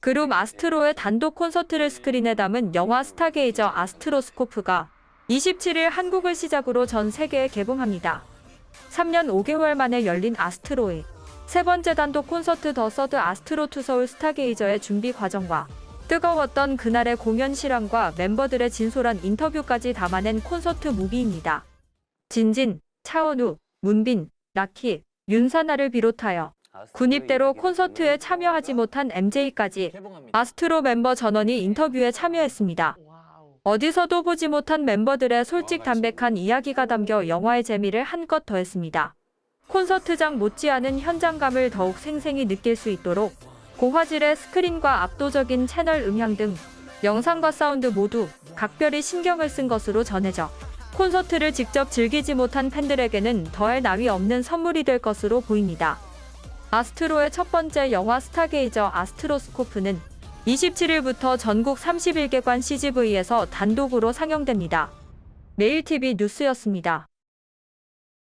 그룹 아스트로의 단독 콘서트를 스크린에 담은 영화 스타게이저 아스트로스코프가 27일 한국을 시작으로 전 세계에 개봉합니다. 3년 5개월 만에 열린 아스트로의 세 번째 단독 콘서트 더 서드 아스트로 투 서울 스타게이저의 준비 과정과 뜨거웠던 그날의 공연 실황과 멤버들의 진솔한 인터뷰까지 담아낸 콘서트 무비입니다. 진진, 차은우, 문빈, 라키, 윤사나를 비롯하여 군입대로 콘서트에 참여하지 못한 MJ까지 아스트로 멤버 전원이 인터뷰에 참여했습니다. 어디서도 보지 못한 멤버들의 솔직 담백한 이야기가 담겨 영화의 재미를 한껏 더했습니다. 콘서트장 못지않은 현장감을 더욱 생생히 느낄 수 있도록 고화질의 스크린과 압도적인 채널 음향 등 영상과 사운드 모두 각별히 신경을 쓴 것으로 전해져 콘서트를 직접 즐기지 못한 팬들에게는 더할 나위 없는 선물이 될 것으로 보입니다. 아스트로의 첫 번째 영화 스타게이저 아스트로스코프는 27일부터 전국 31개관 CGV에서 단독으로 상영됩니다. 매일TV 뉴스였습니다.